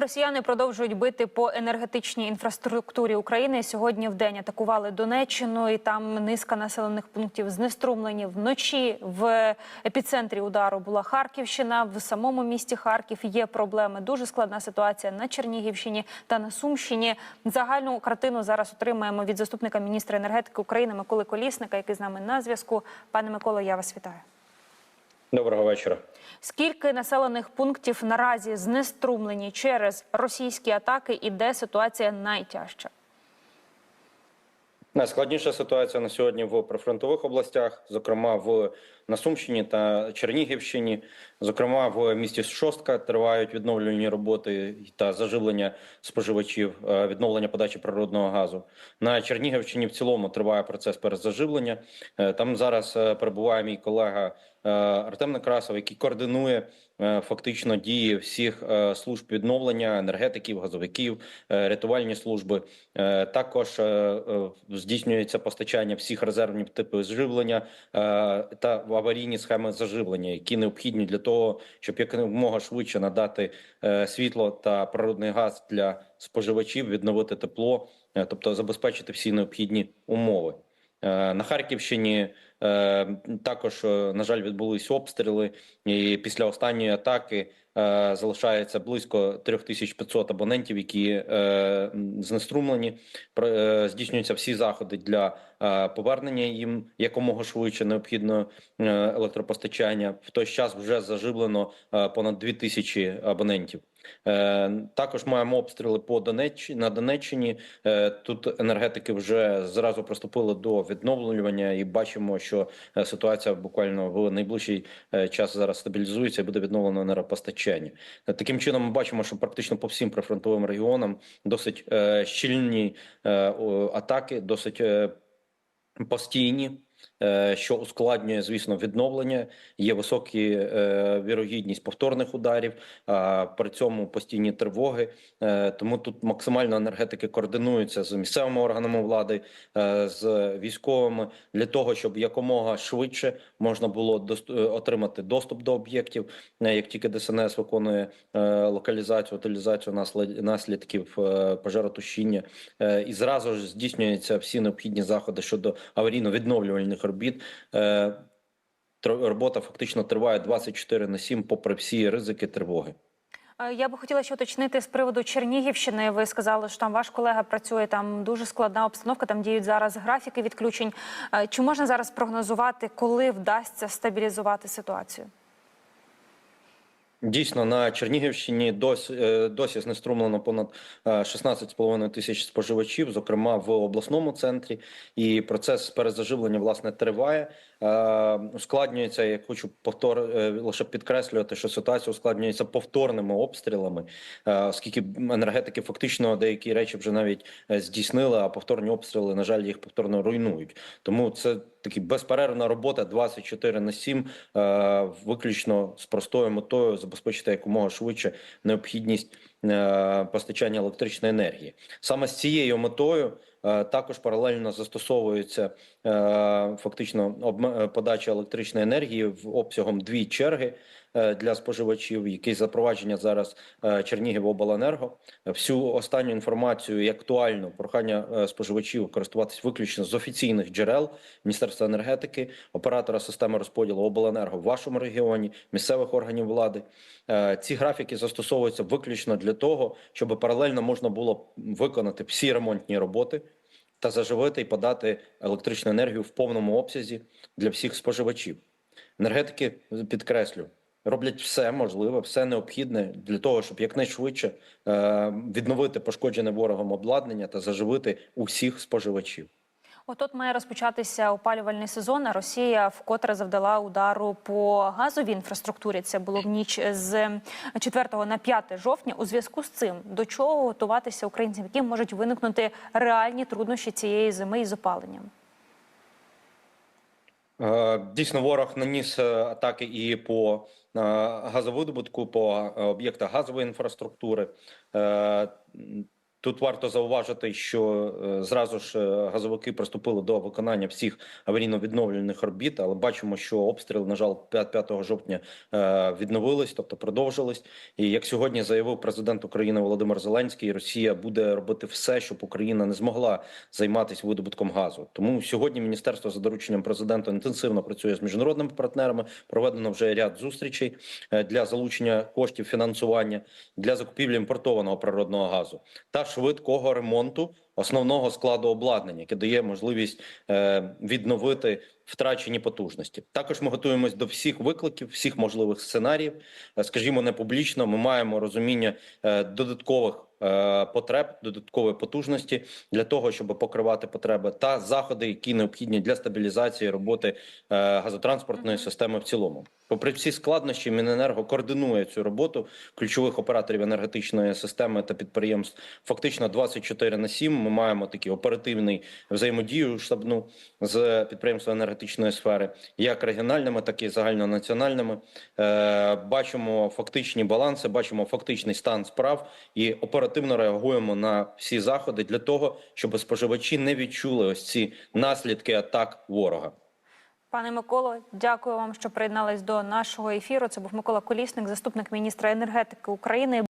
Росіяни продовжують бити по енергетичній інфраструктурі України. Сьогодні в день атакували Донеччину, і там низка населених пунктів знеструмлені. Вночі в епіцентрі удару була Харківщина. В самому місті Харків є проблеми. Дуже складна ситуація на Чернігівщині та на Сумщині. Загальну картину зараз отримаємо від заступника міністра енергетики України Миколи Колісника, який з нами на зв'язку. Пане Миколо, я вас вітаю. Доброго вечора. Скільки населених пунктів наразі знеструмлені через російські атаки, і де ситуація найтяжча? Найскладніша ситуація на сьогодні в прифронтових областях, зокрема в на Сумщині та Чернігівщині, зокрема в місті Шостка тривають відновлювальні роботи та заживлення споживачів, е, відновлення подачі природного газу. На Чернігівщині в цілому триває процес перезаживлення. Е, Там зараз е, перебуває мій колега Артем Некрасов, який координує е, фактично дії всіх е, служб відновлення енергетиків, газовиків, е, рятувальні служби. Е, Також е, е, здійснюється постачання всіх резервних типів живлення е, та аварійні схеми заживлення, які необхідні для того, щоб якомога швидше надати е, світло та природний газ для споживачів, відновити тепло, е, тобто забезпечити всі необхідні умови. Е, На Харківщині е, також, е, на жаль, відбулись обстріли, і після останньої атаки залишається близько 3500 абонентів, які знеструмлені. Здійснюються всі заходи для повернення їм якомога швидше необхідного е, електропостачання. В той час вже заживлено понад 2000 абонентів. Е, Також маємо обстріли по Донеччині на Донеччині. Е, Тут енергетики вже зразу приступили до відновлювання, і бачимо, що е, ситуація буквально в найближчий час зараз стабілізується і буде відновлено енергопостачання. Таким чином, ми бачимо, що практично по всім прифронтовим регіонам досить щільні атаки, досить постійні. Е, Що ускладнює, звісно, відновлення. Є високі е, вірогідність повторних ударів, а при цьому постійні тривоги. Е, тому тут максимально енергетики координуються з місцевими органами влади, з військовими для того, щоб якомога швидше можна було отримати доступ до об'єктів, як тільки ДСНС виконує локалізацію, утилізацію наслід- наслідків пожаротушіння, і зразу ж здійснюються всі необхідні заходи щодо аварійно-відновлювальних робіт. Е, робіт. Робота фактично триває 24 на 7, попри всі ризики тривоги. Е, Я би хотіла ще уточнити з приводу Чернігівщини. Ви сказали, що там ваш колега працює, там дуже складна обстановка, там діють зараз графіки відключень. Е, Чи можна зараз прогнозувати, коли вдасться стабілізувати ситуацію? Дійсно, на Чернігівщині досі, е, досі знеструмлено понад е, 16,5 тисяч споживачів, зокрема в обласному центрі. І процес перезаживлення власне триває. Е, Ускладнюється. Я хочу повтор е, лише підкреслювати, що ситуація ускладнюється повторними обстрілами, е, оскільки енергетики фактично деякі речі вже навіть е, здійснили, а повторні обстріли, на жаль, їх повторно руйнують. Тому це такі безперервна робота 24 на 7, е, виключно з простою метою забезпечити якомога швидше необхідність е, постачання електричної енергії. Саме з цією метою е, також паралельно застосовується е, фактично подача електричної енергії в обсягом дві черги для споживачів, який запровадження зараз е, Чернігівобленерго. Всю останню інформацію і актуальну прохання е, споживачів користуватись виключно з офіційних джерел Міністерства енергетики, оператора системи розподілу обленерго в вашому регіоні, місцевих органів влади. Е, Ці графіки застосовуються виключно для того, щоб паралельно можна було виконати всі ремонтні роботи та заживити і подати електричну енергію в повному обсязі для всіх споживачів. Енергетики підкреслю. Роблять все можливе, все необхідне для того, щоб якнайшвидше е, відновити пошкоджене ворогом обладнання та заживити усіх споживачів. От має розпочатися опалювальний сезон. а Росія вкотре завдала удару по газовій інфраструктурі. Це було в ніч з 4 на 5 жовтня. У зв'язку з цим до чого готуватися українцям, які можуть виникнути реальні труднощі цієї зими із опаленням? Е, Дійсно, ворог наніс е, атаки і по е, газовидобутку, по об'єктах газової інфраструктури. Тут варто зауважити, що е, зразу ж е, газовики приступили до виконання всіх аварійно-відновлювальних робіт, але бачимо, що обстріли, на жаль, 5, 5 жовтня е, відновились, тобто продовжились. І як сьогодні заявив президент України Володимир Зеленський, Росія буде робити все, щоб Україна не змогла займатися видобутком газу. Тому сьогодні міністерство за дорученням президента інтенсивно працює з міжнародними партнерами. Проведено вже ряд зустрічей для залучення коштів фінансування для закупівлі імпортованого природного газу та швидкого ремонту основного складу обладнання, яке дає можливість е, відновити втрачені потужності. Також ми готуємось до всіх викликів, всіх можливих сценаріїв. Е, Скажімо, не публічно. Ми маємо розуміння е, додаткових. Потреб додаткової потужності для того, щоб покривати потреби та заходи, які необхідні для стабілізації роботи газотранспортної системи в цілому. Попри всі складнощі, Міненерго координує цю роботу ключових операторів енергетичної системи та підприємств. Фактично 24 на 7 Ми маємо такі оперативний взаємодію штабну з підприємством енергетичної сфери, як регіональними, так і загальнонаціональними. Е, бачимо фактичні баланси, бачимо фактичний стан справ і оперативно реагуємо на всі заходи для того, щоб споживачі не відчули ось ці наслідки атак ворога. Пане Миколо, дякую вам, що приєднались до нашого ефіру. Це був Микола Колісник, заступник міністра енергетики України.